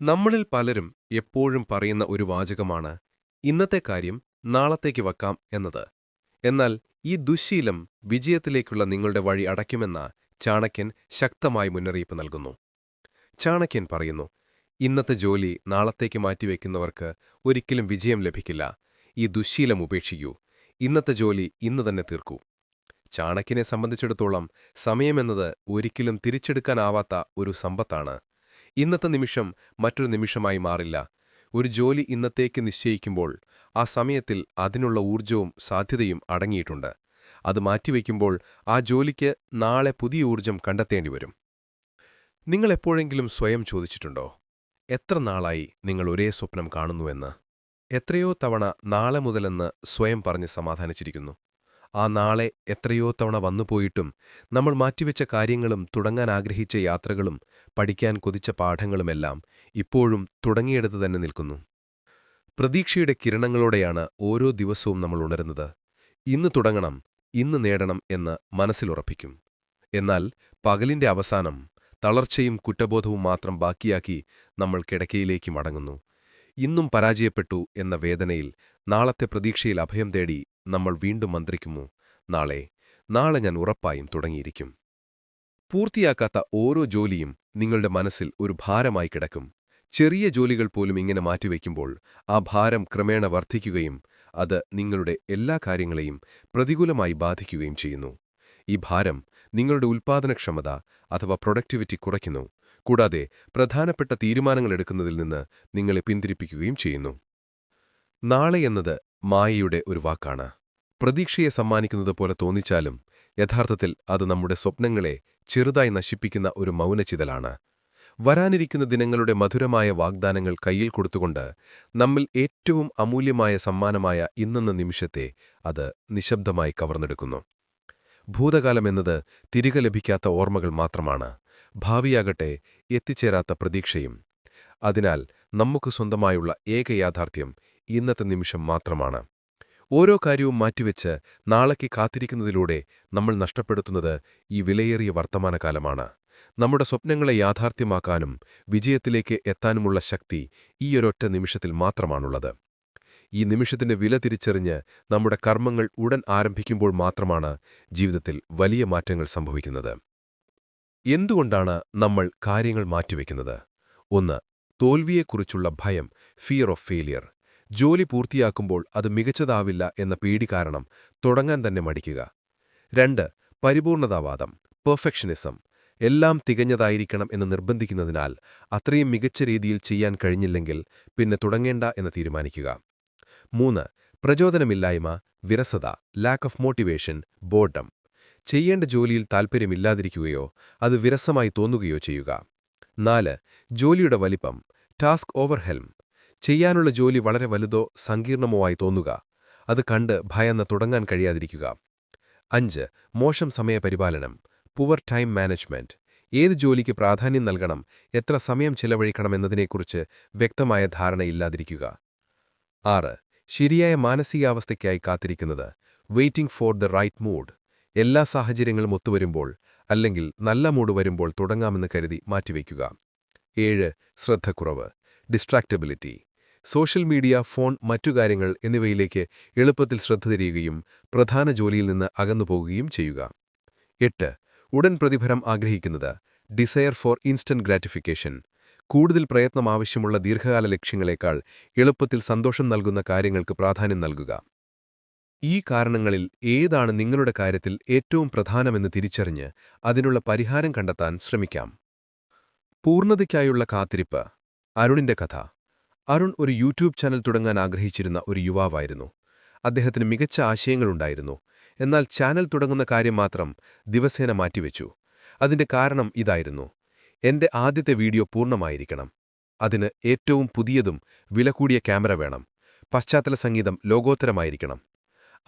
നമ്മളിൽ പലരും എപ്പോഴും പറയുന്ന ഒരു വാചകമാണ് ഇന്നത്തെ കാര്യം നാളത്തേക്ക് വക്കാം എന്നത്. എന്നാൽ ഈ ദുശ്ശീലം വിജയത്തിലേക്കുള്ള നിങ്ങളുടെ വഴി അടയ്ക്കുമെന്ന ചാണക്യൻ ശക്തമായി മുന്നറിയിപ്പ് നൽകുന്നു. ചാണക്യൻ പറയുന്നു ഇന്നത്തെ ജോലി നാളത്തേക്ക് മാറ്റിവെക്കുന്നവർക്ക് ഒരിക്കലും വിജയം ലഭിക്കില്ല. ഈ ദുശ്ശീലം ഉപേക്ഷിക്കൂ. ഇന്നത്തെ ജോലി ഇന്ന് തന്നെ തീർക്കൂ. ചാണക്യനെ സംബന്ധിച്ചിടത്തോളം സമയമെന്നത് ഒരിക്കലും തിരിച്ചെടുക്കാനാവാത്ത ഒരു സമ്പത്താണ്. ഇന്നത്തെ നിമിഷം മറ്റൊരു നിമിഷമായി മാറില്ല. ഒരു ജോലി ഇന്നത്തേക്ക് നിശ്ചയിക്കുമ്പോൾ ആ സമയത്തിൽ അതിനുള്ള ഊർജവും സാധ്യതയും അടങ്ങിയിട്ടുണ്ട്. അത് മാറ്റിവെക്കുമ്പോൾ ആ ജോലിക്ക് നാളെ പുതിയ ഊർജം കണ്ടെത്തേണ്ടി വരും. നിങ്ങൾ എപ്പോഴെങ്കിലും സ്വയം ചോദിച്ചിട്ടുണ്ടോ? എത്ര നാളായി നിങ്ങൾ ഒരേ സ്വപ്നം കാണുന്നുവെന്ന്? എത്രയോ തവണ നാളെ മുതലെന്ന് സ്വയം പറഞ്ഞ് സമാധാനിച്ചിരിക്കുന്നു. ആ നാളെ എത്രയോ തവണ വന്നുപോയിട്ടും നമ്മൾ മാറ്റിവെച്ച കാര്യങ്ങളും തുടങ്ങാൻ ആഗ്രഹിച്ച യാത്രകളും പഠിക്കാൻ കൊതിച്ച പാഠങ്ങളുമെല്ലാം ഇപ്പോഴും തുടങ്ങിയെടുത്ത് തന്നെ നിൽക്കുന്നു. പ്രതീക്ഷയുടെ കിരണങ്ങളോടെയാണ് ഓരോ ദിവസവും നമ്മൾ ഉണരുന്നത്. ഇന്ന് തുടങ്ങണം ഇന്ന് നേടണം എന്ന് മനസ്സിലുറപ്പിക്കും എന്നാൽ പകലിന്റെ അവസാനം തളർച്ചയും കുറ്റബോധവും മാത്രം ബാക്കിയാക്കി നമ്മൾ കിടക്കയിലേക്ക് മടങ്ങുന്നു. ഇന്നും പരാജയപ്പെട്ടു എന്ന വേദനയിൽ നാളത്തെ പ്രതീക്ഷയിൽ അഭയം തേടി നമ്മൾ വീണ്ടും മന്ത്രിക്കുമോ? നാളെ നാളെ ഞാൻ ഉറപ്പായും തുടങ്ങിയിരിക്കും. പൂർത്തിയാക്കാത്ത ഓരോ ജോലിയും നിങ്ങളുടെ മനസ്സിൽ ഒരു ഭാരമായി കിടക്കും. ചെറിയ ജോലികൾ പോലും ഇങ്ങനെ മാറ്റിവെക്കുമ്പോൾ ആ ഭാരം ക്രമേണ വർദ്ധിക്കുകയും അത് നിങ്ങളുടെ എല്ലാ കാര്യങ്ങളെയും പ്രതികൂലമായി ബാധിക്കുകയും ചെയ്യുന്നു. ഈ ഭാരം നിങ്ങളുടെ ഉൽപ്പാദനക്ഷമത അഥവാ പ്രൊഡക്ടിവിറ്റി കുറയ്ക്കുന്നു. കൂടാതെ പ്രധാനപ്പെട്ട തീരുമാനങ്ങൾ എടുക്കുന്നതിൽ നിന്ന് നിങ്ങളെ പിന്തിരിപ്പിക്കുകയും ചെയ്യുന്നു. നാളെ എന്നത് മായയുടെ ഒരു വാക്കാണ്. പ്രതീക്ഷയെ സമ്മാനിക്കുന്നത് പോലെ തോന്നിച്ചാലും യഥാർത്ഥത്തിൽ അത് നമ്മുടെ സ്വപ്നങ്ങളെ ചെറുതായി നശിപ്പിക്കുന്ന ഒരു മൗനചിതലാണ്. വരാനിരിക്കുന്ന ദിനങ്ങളുടെ മധുരമായ വാഗ്ദാനങ്ങൾ കയ്യിൽ കൊടുത്തുകൊണ്ട് നമ്മിൽ ഏറ്റവും അമൂല്യമായ സമ്മാനമായ ഇന്നെന്ന നിമിഷത്തെ അത് നിശബ്ദമായി കവർന്നെടുക്കുന്നു. ഭൂതകാലമെന്നത് തിരികെ ലഭിക്കാത്ത ഓർമ്മകൾ മാത്രമാണ്. ഭാവിയാകട്ടെ എത്തിച്ചേരാത്ത പ്രതീക്ഷയും. അതിനാൽ നമുക്ക് സ്വന്തമായുള്ള ഏക യാഥാർത്ഥ്യം ഇന്നത്തെ നിമിഷം മാത്രമാണ്. ഓരോ കാര്യവും മാറ്റിവെച്ച് നാളേക്ക് കാത്തിരിക്കുന്നതിലൂടെ നമ്മൾ നഷ്ടപ്പെടുത്തുന്നത് ഈ വിലയേറിയ വർത്തമാനകാലമാണ്. നമ്മുടെ സ്വപ്നങ്ങളെ യാഥാർത്ഥ്യമാക്കാനും വിജയത്തിലേക്ക് എത്താനുമുള്ള ശക്തി ഈയൊരൊറ്റ നിമിഷത്തിൽ മാത്രമാണുള്ളത്. ഈ നിമിഷത്തിന്റെ വില തിരിച്ചറിഞ്ഞ് നമ്മുടെ കർമ്മങ്ങൾ ഉടൻ ആരംഭിക്കുമ്പോൾ മാത്രമാണ് ജീവിതത്തിൽ വലിയ മാറ്റങ്ങൾ സംഭവിക്കുന്നത്. എന്തുകൊണ്ടാണ് നമ്മൾ കാര്യങ്ങൾ മാറ്റിവെക്കുന്നത്? ഒന്ന് തോൽവിയെക്കുറിച്ചുള്ള ഭയം ഫിയർ ഓഫ് ഫെയിലിയർ ജോലി പൂർത്തിയാക്കുമ്പോൾ അത് മികച്ചതാവില്ല എന്ന പേടി കാരണം തുടങ്ങാൻ തന്നെ മടിക്കുക. രണ്ട് പരിപൂർണതാവാദം പെർഫെക്ഷനിസം. എല്ലാം തികഞ്ഞതായിരിക്കണം എന്ന് നിർബന്ധിക്കുന്നതിനാൽ അത്രയും മികച്ച രീതിയിൽ ചെയ്യാൻ കഴിഞ്ഞില്ലെങ്കിൽ പിന്നെ തുടങ്ങേണ്ട എന്ന് തീരുമാനിക്കുക. മൂന്ന് പ്രചോദനമില്ലായ്മ വിരസത ലാക്ക് ഓഫ് മോട്ടിവേഷൻ ബോർഡം ചെയ്യേണ്ട ജോലിയിൽ താൽപ്പര്യമില്ലാതിരിക്കുകയോ അത് വിരസമായി തോന്നുകയോ ചെയ്യുക. നാല് ജോലിയുടെ വലിപ്പം ടാസ്ക് ഓവർഹെൽം ചെയ്യാനുള്ള ജോലി വളരെ വലുതോ സങ്കീർണമോ ആയി തോന്നുക. അത് കണ്ട് ഭയന്ന് തുടങ്ങാൻ കഴിയാതിരിക്കുക. അഞ്ച് മോശം സമയപരിപാലനം പുവർ ടൈം മാനേജ്മെന്റ്. ഏത് ജോലിക്ക് പ്രാധാന്യം നൽകണം എത്ര സമയം ചിലവഴിക്കണമെന്നതിനെക്കുറിച്ച് വ്യക്തമായ ധാരണയില്ലാതിരിക്കുക. ആറ് ശരിയായ മാനസികാവസ്ഥയ്ക്കായി കാത്തിരിക്കുന്നത് waiting for the right mood എല്ലാ സാഹചര്യങ്ങളും ഒത്തുവരുമ്പോൾ അല്ലെങ്കിൽ നല്ല മൂഡ് വരുമ്പോൾ തുടങ്ങാമെന്ന് കരുതി മാറ്റിവെക്കുക. ഏഴ് ശ്രദ്ധക്കുറവ് ഡിസ്ട്രാക്റ്റബിലിറ്റി സോഷ്യൽ മീഡിയ ഫോൺ മറ്റു കാര്യങ്ങൾ എന്നിവയിലേക്ക് എളുപ്പത്തിൽ ശ്രദ്ധ തിരിയുകയും പ്രധാന ജോലിയിൽ നിന്ന് അകന്നുപോകുകയും ചെയ്യുക. എട്ട്. ഉടൻ പ്രതിഫലം ആഗ്രഹിക്കുന്നത്. ഡിസയർ ഫോർ ഇൻസ്റ്റന്റ് ഗ്രാറ്റിഫിക്കേഷൻ കൂടുതൽ പ്രയത്നം ആവശ്യമുള്ള ദീർഘകാല ലക്ഷ്യങ്ങളെക്കാൾ എളുപ്പത്തിൽ സന്തോഷം നൽകുന്ന കാര്യങ്ങൾക്ക് പ്രാധാന്യം നൽകുക. ഈ കാരണങ്ങളിൽ ഏതാണ് നിങ്ങളുടെ കാര്യത്തിൽ ഏറ്റവും പ്രധാനമെന്ന് തിരിച്ചറിഞ്ഞ് അതിനുള്ള പരിഹാരം കണ്ടെത്താൻ ശ്രമിക്കാം. പൂർണതയ്ക്കായുള്ള കാത്തിരിപ്പ്. അരുണിന്റെ കഥ. അരുൺ ഒരു യൂട്യൂബ് ചാനൽ തുടങ്ങാൻ ആഗ്രഹിച്ചിരുന്ന ഒരു യുവാവായിരുന്നു. അദ്ദേഹത്തിന് മികച്ച ആശയങ്ങളുണ്ടായിരുന്നു. എന്നാൽ ചാനൽ തുടങ്ങുന്ന കാര്യം മാത്രം ദിവസേന മാറ്റിവെച്ചു. അതിന്റെ കാരണം ഇതായിരുന്നു. എന്റെ ആദ്യത്തെ വീഡിയോ പൂർണമായിരിക്കണം. അതിന് ഏറ്റവും പുതിയതും വില കൂടിയ ക്യാമറ വേണം. പശ്ചാത്തല സംഗീതം ലോകോത്തരമായിരിക്കണം.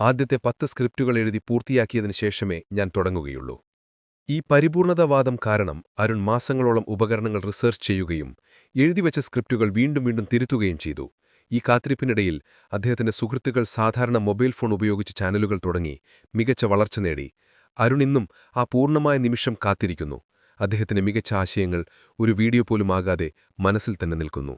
ആദ്യത്തെ പത്ത് സ്ക്രിപ്റ്റുകൾ എഴുതി പൂർത്തിയാക്കിയതിനു ശേഷമേ ഞാൻ തുടങ്ങുകയുള്ളൂ. ഈ പരിപൂർണതാവാദം കാരണം അരുൺ മാസങ്ങളോളം ഉപകരണങ്ങൾ റിസർച്ച് ചെയ്യുകയും എഴുതിവച്ച സ്ക്രിപ്റ്റുകൾ വീണ്ടും വീണ്ടും തിരുത്തുകയും ചെയ്തു. ഈ കാത്തിരിപ്പിനിടയിൽ അദ്ദേഹത്തിന്റെ സുഹൃത്തുക്കൾ സാധാരണ മൊബൈൽ ഫോൺ ഉപയോഗിച്ച് ചാനലുകൾ തുടങ്ങി മികച്ച വളർച്ച നേടി. അരുൺ ഇന്നും ആ പൂർണമായ നിമിഷം കാത്തിരിക്കുന്നു. അദ്ദേഹത്തിന്റെ മികച്ച ആശയങ്ങൾ ഒരു വീഡിയോ പോലും ആകാതെ മനസ്സിൽ തന്നെ നിൽക്കുന്നു.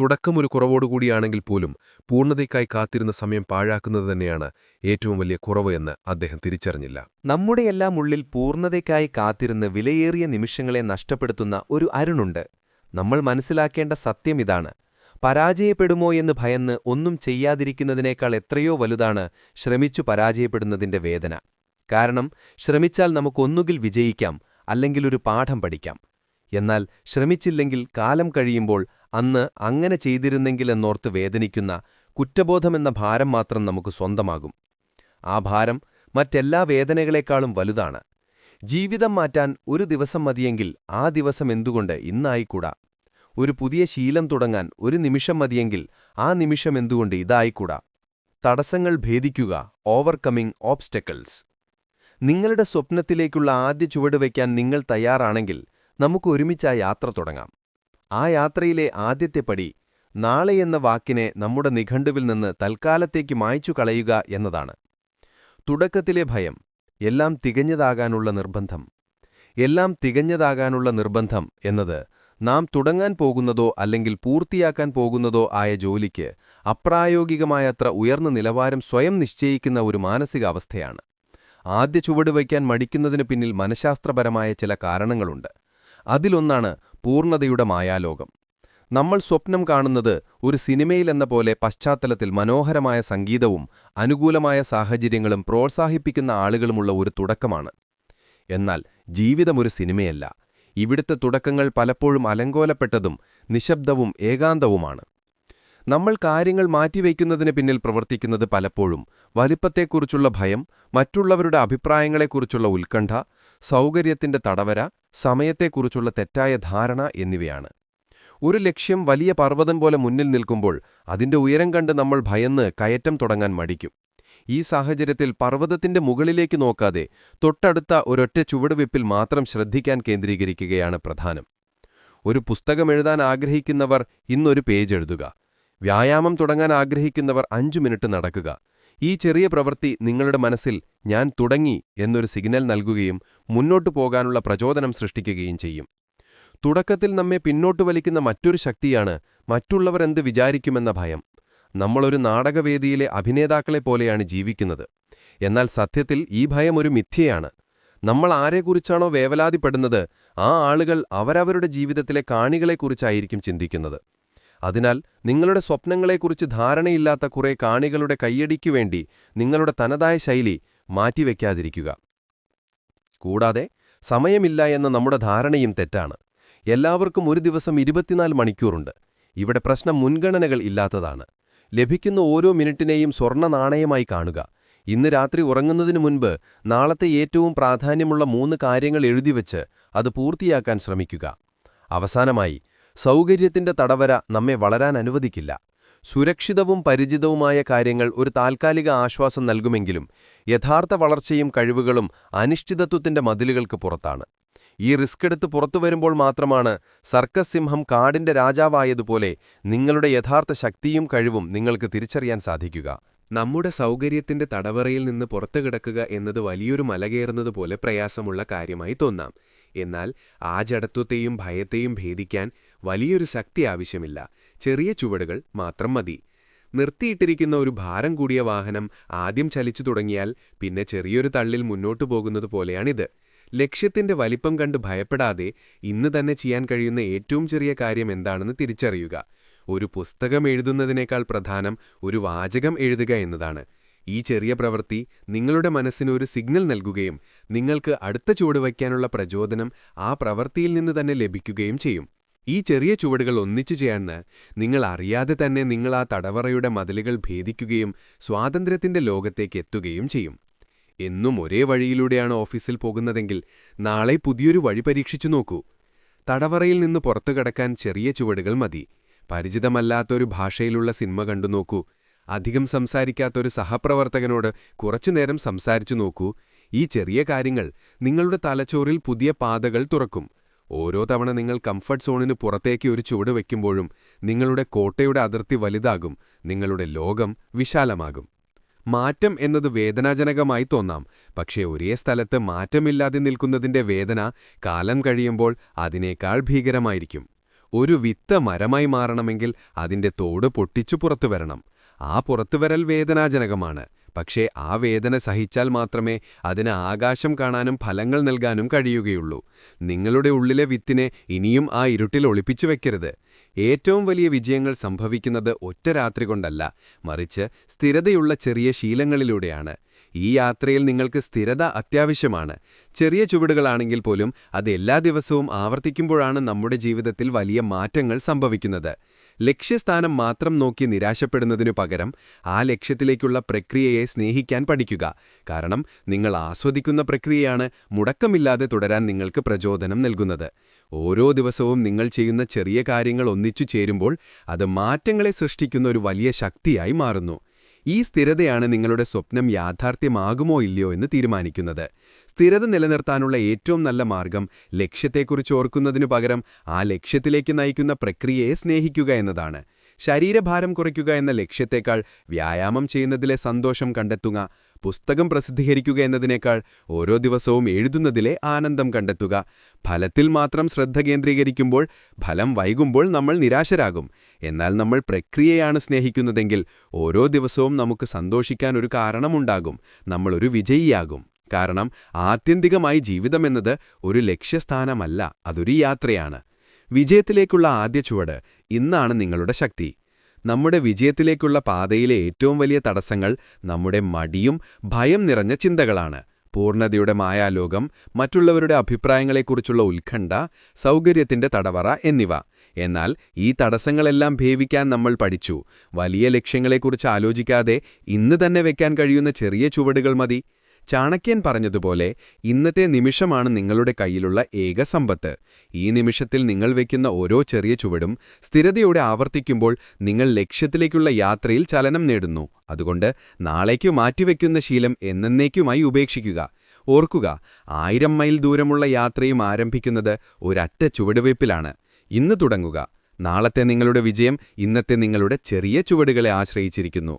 തുടക്കം ഒരു കുറവോടുകൂടിയാണെങ്കിൽ പോലും പൂർണതയ്ക്കായി കാത്തിരുന്ന സമയം പാഴാക്കുന്നത് തന്നെയാണ് ഏറ്റവും വലിയ കുറവ് എന്ന് അദ്ദേഹം തിരിച്ചറിഞ്ഞില്ല. നമ്മുടെയെല്ലാം ഉള്ളിൽ പൂർണതയ്ക്കായി കാത്തിരുന്ന് വിലയേറിയ നിമിഷങ്ങളെ നഷ്ടപ്പെടുത്തുന്ന ഒരു അരുണുണ്ട്. നമ്മൾ മനസ്സിലാക്കേണ്ട സത്യം ഇതാണ്. പരാജയപ്പെടുമോ എന്ന് ഭയന്ന് ഒന്നും ചെയ്യാതിരിക്കുന്നതിനേക്കാൾ എത്രയോ വലുതാണ് ശ്രമിച്ചു പരാജയപ്പെടുന്നതിന്റെ വേദന. കാരണം ശ്രമിച്ചാൽ നമുക്കൊന്നുകിൽ വിജയിക്കാം അല്ലെങ്കിൽ ഒരു പാഠം പഠിക്കാം. എന്നാൽ ശ്രമിച്ചില്ലെങ്കിൽ കാലം കഴിയുമ്പോൾ അന്ന് അങ്ങനെ ചെയ്തിരുന്നെങ്കിലെന്നോർത്ത് വേദനിക്കുന്ന കുറ്റബോധമെന്ന ഭാരം മാത്രം നമുക്ക് സ്വന്തമാകും. ആ ഭാരം മറ്റെല്ലാ വേദനകളെക്കാളും വലുതാണ്. ജീവിതം മാറ്റാൻ ഒരു ദിവസം മതിയെങ്കിൽ ആ ദിവസം എന്തുകൊണ്ട് ഇന്നായിക്കൂടാ? ഒരു പുതിയ ശീലം തുടങ്ങാൻ ഒരു നിമിഷം മതിയെങ്കിൽ ആ നിമിഷം എന്തുകൊണ്ട് ഇതായിക്കൂടാ? തടസ്സങ്ങൾ ഭേദിക്കുക ഓവർകമ്മിങ് ഓബ്സ്റ്റക്കിൾസ്. നിങ്ങളുടെ സ്വപ്നത്തിലേക്കുള്ള ആദ്യ ചുവടുവയ്ക്കാൻ നിങ്ങൾ തയ്യാറാണെങ്കിൽ നമുക്ക് ഒരുമിച്ച് ആ യാത്ര തുടങ്ങാം. ആ യാത്രയിലെ ആദ്യത്തെ പടി നാളെ എന്ന വാക്കിനെ നമ്മുടെ നിഘണ്ടുവിൽ നിന്ന് തൽക്കാലത്തേക്ക് മായ്ച്ചു കളയുക എന്നതാണ്. തുടക്കത്തിലെ ഭയം എല്ലാം തികഞ്ഞതാകാനുള്ള നിർബന്ധം. എല്ലാം തികഞ്ഞതാകാനുള്ള നിർബന്ധം എന്നത് നാം തുടങ്ങാൻ പോകുന്നതോ അല്ലെങ്കിൽ പൂർത്തിയാക്കാൻ പോകുന്നതോ ആയ ജോലിക്ക് അപ്രായോഗികമായത്ര ഉയർന്ന നിലവാരം സ്വയം നിശ്ചയിക്കുന്ന ഒരു മാനസികാവസ്ഥയാണ്. ആദ്യ ചുവടുവയ്ക്കാൻ മടിക്കുന്നതിനു പിന്നിൽ മനഃശാസ്ത്രപരമായ ചില കാരണങ്ങളുണ്ട്. അതിലൊന്നാണ് പൂർണതയുടെ മായാലോകം. നമ്മൾ സ്വപ്നം കാണുന്നത് ഒരു സിനിമയിലെന്ന പോലെ പശ്ചാത്തലത്തിൽ മനോഹരമായ സംഗീതവും അനുകൂലമായ സാഹചര്യങ്ങളും പ്രോത്സാഹിപ്പിക്കുന്ന ആളുകളുമുള്ള ഒരു തുടക്കമാണ്. എന്നാൽ ജീവിതമൊരു സിനിമയല്ല. ഇവിടുത്തെ തുടക്കങ്ങൾ പലപ്പോഴും അലങ്കോലപ്പെട്ടതും നിശബ്ദവും ഏകാന്തവുമാണ്. നമ്മൾ കാര്യങ്ങൾ മാറ്റിവയ്ക്കുന്നതിന് പിന്നിൽ പ്രവർത്തിക്കുന്നത് പലപ്പോഴും വലിപ്പത്തെക്കുറിച്ചുള്ള ഭയം മറ്റുള്ളവരുടെ അഭിപ്രായങ്ങളെക്കുറിച്ചുള്ള ഉത്കണ്ഠ സൗകര്യത്തിന്റെ തടവര സമയത്തെക്കുറിച്ചുള്ള തെറ്റായ ധാരണ എന്നിവയാണ്. ഒരു ലക്ഷ്യം വലിയ പർവതം പോലെ മുന്നിൽ നിൽക്കുമ്പോൾ അതിന്റെ ഉയരം കണ്ട് നമ്മൾ ഭയന്ന് കയറ്റം തുടങ്ങാൻ മടിക്കും. ഈ സാഹചര്യത്തിൽ പർവതത്തിന്റെ മുകളിലേക്ക് നോക്കാതെ തൊട്ടടുത്ത ഒരൊറ്റ ചുവടുവെപ്പിൽ മാത്രം ശ്രദ്ധിക്കാൻ കേന്ദ്രീകരിക്കുകയാണ് പ്രധാനം. ഒരു പുസ്തകം എഴുതാൻ ആഗ്രഹിക്കുന്നവർ ഇന്നൊരു പേജ് എഴുതുക. വ്യായാമം തുടങ്ങാൻ ആഗ്രഹിക്കുന്നവർ അഞ്ചു മിനിറ്റ് നടക്കുക. ഈ ചെറിയ പ്രവൃത്തി നിങ്ങളുടെ മനസ്സിൽ ഞാൻ തുടങ്ങി എന്നൊരു സിഗ്നൽ നൽകുകയും മുന്നോട്ടു പോകാനുള്ള പ്രചോദനം സൃഷ്ടിക്കുകയും ചെയ്യും. തുടക്കത്തിൽ നമ്മെ പിന്നോട്ടു വലിക്കുന്ന മറ്റൊരു ശക്തിയാണ് മറ്റുള്ളവർ എന്ത് വിചാരിക്കുമെന്ന ഭയം. നമ്മളൊരു നാടകവേദിയിലെ അഭിനേതാക്കളെപ്പോലെയാണ് ജീവിക്കുന്നത്. എന്നാൽ സത്യത്തിൽ ഈ ഭയം ഒരു മിഥ്യയാണ്. നമ്മൾ ആരെക്കുറിച്ചാണോ വേവലാതിപ്പെടുന്നത് ആ ആളുകൾ അവരവരുടെ ജീവിതത്തിലെ കാണികളെക്കുറിച്ചായിരിക്കും ചിന്തിക്കുന്നത്. അതിനാൽ നിങ്ങളുടെ സ്വപ്നങ്ങളെക്കുറിച്ച് ധാരണയില്ലാത്ത കുറെ കാണികളുടെ കയ്യടിക്കു വേണ്ടി നിങ്ങളുടെ തനതായ ശൈലി മാറ്റിവെക്കാതിരിക്കുക. കൂടാതെ സമയമില്ല എന്ന നമ്മുടെ ധാരണയും തെറ്റാണ്. എല്ലാവർക്കും ഒരു ദിവസം ഇരുപത്തിനാല് മണിക്കൂറുണ്ട്. ഇവിടെ പ്രശ്നം മുൻഗണനകൾ ഇല്ലാത്തതാണ്. ലഭിക്കുന്ന ഓരോ മിനിറ്റിനെയും സ്വർണ നാണയമായി കാണുക. ഇന്ന് രാത്രി ഉറങ്ങുന്നതിനു മുൻപ് നാളത്തെ ഏറ്റവും പ്രാധാന്യമുള്ള മൂന്ന് കാര്യങ്ങൾ എഴുതിവെച്ച് അത് പൂർത്തിയാക്കാൻ ശ്രമിക്കുക. അവസാനമായി സൗകര്യത്തിന്റെ തടവര നമ്മെ വളരാൻ അനുവദിക്കില്ല. സുരക്ഷിതവും പരിചിതവുമായ കാര്യങ്ങൾ ഒരു താൽക്കാലിക ആശ്വാസം നൽകുമെങ്കിലും യഥാർത്ഥ വളർച്ചയും കഴിവുകളും അനിശ്ചിതത്വത്തിന്റെ മതിലുകൾക്ക് പുറത്താണ്. ഈ റിസ്ക് എടുത്ത് പുറത്തു വരുമ്പോൾ മാത്രമാണ് സർക്കസ് സിംഹം കാടിന്റെ രാജാവായതുപോലെ നിങ്ങളുടെ യഥാർത്ഥ ശക്തിയും കഴിവും നിങ്ങൾക്ക് തിരിച്ചറിയാൻ സാധിക്കുക. നമ്മുടെ സൗകര്യത്തിന്റെ തടവറയിൽ നിന്ന് പുറത്തു കിടക്കുക എന്നത് വലിയൊരു മലകയറുന്നതുപോലെ പ്രയാസമുള്ള കാര്യമായി തോന്നാം. എന്നാൽ ആ ജഡത്വത്തെയും ഭയത്തെയും ഭേദിക്കാൻ വലിയൊരു ശക്തി ആവശ്യമില്ല. ചെറിയ ചുവടുകൾ മാത്രം മതി. നിർത്തിയിട്ടിരിക്കുന്ന ഒരു ഭാരം കൂടിയ വാഹനം ആദ്യം ചലിച്ചു തുടങ്ങിയാൽ പിന്നെ ചെറിയൊരു തള്ളിൽ മുന്നോട്ടു പോകുന്നത് പോലെയാണിത്. ലക്ഷ്യത്തിന്റെ വലിപ്പം കണ്ട് ഭയപ്പെടാതെ ഇന്ന് തന്നെ ചെയ്യാൻ കഴിയുന്ന ഏറ്റവും ചെറിയ കാര്യം എന്താണെന്ന് തിരിച്ചറിയുക. ഒരു പുസ്തകം എഴുതുന്നതിനേക്കാൾ പ്രധാനം ഒരു വാചകം എഴുതുക എന്നതാണ്. ഈ ചെറിയ പ്രവൃത്തി നിങ്ങളുടെ മനസ്സിന് ഒരു സിഗ്നൽ നൽകുകയും നിങ്ങൾക്ക് അടുത്ത ചുവട് വയ്ക്കാനുള്ള പ്രചോദനം ആ പ്രവൃത്തിയിൽ നിന്ന് തന്നെ ലഭിക്കുകയും ചെയ്യും. ഈ ചെറിയ ചുവടുകൾ ഒന്നിച്ചു ചെയ്യാന്ന് നിങ്ങൾ അറിയാതെ തന്നെ നിങ്ങൾ ആ തടവറയുടെ മതിലുകൾ ഭേദിക്കുകയും സ്വാതന്ത്ര്യത്തിന്റെ ലോകത്തേക്ക് എത്തുകയും ചെയ്യും. എന്നും ഒരേ വഴിയിലൂടെയാണ് ഓഫീസിൽ പോകുന്നതെങ്കിൽ നാളെ പുതിയൊരു വഴി പരീക്ഷിച്ചു നോക്കൂ. തടവറയിൽ നിന്ന് പുറത്തു കടക്കാൻ ചെറിയ ചുവടുകൾ മതി. പരിചിതമല്ലാത്തൊരു ഭാഷയിലുള്ള സിനിമ കണ്ടു നോക്കൂ. അധികം സംസാരിക്കാത്തൊരു സഹപ്രവർത്തകനോട് കുറച്ചുനേരം സംസാരിച്ചു നോക്കൂ. ഈ ചെറിയ കാര്യങ്ങൾ നിങ്ങളുടെ തലച്ചോറിൽ പുതിയ പാതകൾ തുറക്കും. ഓരോ തവണ നിങ്ങൾ കംഫർട്ട് സോണിന് പുറത്തേക്ക് ഒരു ചുവട് വയ്ക്കുമ്പോഴും നിങ്ങളുടെ കോട്ടയുടെ അതിർത്തി വലുതാകും നിങ്ങളുടെ ലോകം വിശാലമാകും. മാറ്റം എന്നത് വേദനാജനകമായി തോന്നാം പക്ഷേ ഒരേ സ്ഥലത്ത് മാറ്റമില്ലാതെ നിൽക്കുന്നതിന്റെ വേദന കാലം കഴിയുമ്പോൾ അതിനേക്കാൾ ഭീകരമായിരിക്കും. ഒരു വിത്ത് മരമായി മാറണമെങ്കിൽ അതിന്റെ തോട് പൊട്ടിച്ചു പുറത്തു വരണം. ആ പുറത്തുവരൽ വേദനാജനകമാണ്. പക്ഷേ ആ വേദന സഹിച്ചാൽ മാത്രമേ അതിന് ആകാശം കാണാനും ഫലങ്ങൾ നൽകാനും കഴിയുകയുള്ളൂ. നിങ്ങളുടെ ഉള്ളിലെ വിത്തിനെ ഇനിയും ആ ഇരുട്ടിൽ ഒളിപ്പിച്ചു വെക്കരുത്. ഏറ്റവും വലിയ വിജയങ്ങൾ സംഭവിക്കുന്നത് ഒറ്റ രാത്രി കൊണ്ടല്ല മറിച്ച് സ്ഥിരതയുള്ള ചെറിയ ശീലങ്ങളിലൂടെയാണ്. ഈ യാത്രയിൽ നിങ്ങൾക്ക് സ്ഥിരത അത്യാവശ്യമാണ്. ചെറിയ ചുവടുകളാണെങ്കിൽ പോലും അത് എല്ലാ ദിവസവും ആവർത്തിക്കുമ്പോഴാണ് നമ്മുടെ ജീവിതത്തിൽ വലിയ മാറ്റങ്ങൾ സംഭവിക്കുന്നത്. ലക്ഷ്യസ്ഥാനം മാത്രം നോക്കി നിരാശപ്പെടുന്നതിനു പകരം ആ ലക്ഷ്യത്തിലേക്കുള്ള പ്രക്രിയയെ സ്നേഹിക്കാൻ പഠിക്കുക. കാരണം നിങ്ങൾ ആസ്വദിക്കുന്ന പ്രക്രിയയാണ് മുടക്കമില്ലാതെ തുടരാൻ നിങ്ങൾക്ക് പ്രചോദനം നൽകുന്നത്. ഓരോ ദിവസവും നിങ്ങൾ ചെയ്യുന്ന ചെറിയ കാര്യങ്ങൾ ഒന്നിച്ചു ചേരുമ്പോൾ അത് മാറ്റങ്ങളെ സൃഷ്ടിക്കുന്ന ഒരു വലിയ ശക്തിയായി മാറുന്നു. ഈ സ്ഥിരതയാണ് നിങ്ങളുടെ സ്വപ്നം യാഥാർത്ഥ്യമാകുമോ ഇല്ലയോ എന്ന് തീരുമാനിക്കുന്നത്. സ്ഥിരത നിലനിർത്താനുള്ള ഏറ്റവും നല്ല മാർഗം ലക്ഷ്യത്തെക്കുറിച്ച് ഓർക്കുന്നതിനു പകരം ആ ലക്ഷ്യത്തിലേക്ക് നയിക്കുന്ന പ്രക്രിയയെ സ്നേഹിക്കുക എന്നതാണ്. ശരീരഭാരം കുറയ്ക്കുക എന്ന ലക്ഷ്യത്തേക്കാൾ വ്യായാമം ചെയ്യുന്നതിലെ സന്തോഷം കണ്ടെത്തുക പുസ്തകം പ്രസിദ്ധീകരിക്കുക എന്നതിനേക്കാൾ ഓരോ ദിവസവും എഴുതുന്നതിലെ ആനന്ദം കണ്ടെത്തുക. ഫലത്തിൽ മാത്രം ശ്രദ്ധ കേന്ദ്രീകരിക്കുമ്പോൾ ഫലം വൈകുമ്പോൾ നമ്മൾ നിരാശരാകും. എന്നാൽ നമ്മൾ പ്രക്രിയയാണ് സ്നേഹിക്കുന്നതെങ്കിൽ ഓരോ ദിവസവും നമുക്ക് സന്തോഷിക്കാൻ ഒരു കാരണമുണ്ടാകും. നമ്മളൊരു വിജയിയാകും. കാരണം ആത്യന്തികമായി ജീവിതമെന്നത് ഒരു ലക്ഷ്യസ്ഥാനമല്ല അതൊരു യാത്രയാണ്. വിജയത്തിലേക്കുള്ള ആദ്യ ചുവട് ഇന്നാണ് നിങ്ങളുടെ ശക്തി. നമ്മുടെ വിജയത്തിലേക്കുള്ള പാതയിലെ ഏറ്റവും വലിയ തടസ്സങ്ങൾ നമ്മുടെ മടിയും ഭയം നിറഞ്ഞ ചിന്തകളാണ്. പൂർണതയുടെ മായാലോകം മറ്റുള്ളവരുടെ അഭിപ്രായങ്ങളെക്കുറിച്ചുള്ള ഉത്കണ്ഠ സൗകര്യത്തിന്റെ തടവറ എന്നിവ. എന്നാൽ ഈ തടസ്സങ്ങളെല്ലാം ഭേവിക്കാൻ നമ്മൾ പഠിച്ചു. വലിയ ലക്ഷ്യങ്ങളെക്കുറിച്ച് ആലോചിക്കാതെ ഇന്ന് തന്നെ വെക്കാൻ കഴിയുന്ന ചെറിയ ചുവടുകൾ മതി. ചാണക്യൻ പറഞ്ഞതുപോലെ ഇന്നത്തെ നിമിഷമാണ് നിങ്ങളുടെ കയ്യിലുള്ള ഏക സമ്പത്ത്. ഈ നിമിഷത്തിൽ നിങ്ങൾ വയ്ക്കുന്ന ഓരോ ചെറിയ ചുവടും സ്ഥിരതയോടെ ആവർത്തിക്കുമ്പോൾ നിങ്ങൾ ലക്ഷ്യത്തിലേക്കുള്ള യാത്രയിൽ ചലനം നേടുന്നു. അതുകൊണ്ട് നാളേക്കു മാറ്റിവെക്കുന്ന ശീലം എന്നേക്കുമായി ഉപേക്ഷിക്കുക. ഓർക്കുക ആയിരം മൈൽ ദൂരമുള്ള യാത്രയും ആരംഭിക്കുന്നത് ഒരറ്റ ചുവടുവയ്പ്പിലാണ് ഇന്ന് തുടങ്ങുക. നാളത്തെ നിങ്ങളുടെ വിജയം ഇന്നത്തെ നിങ്ങളുടെ ചെറിയ ചുവടുകളെ ആശ്രയിച്ചിരിക്കുന്നു.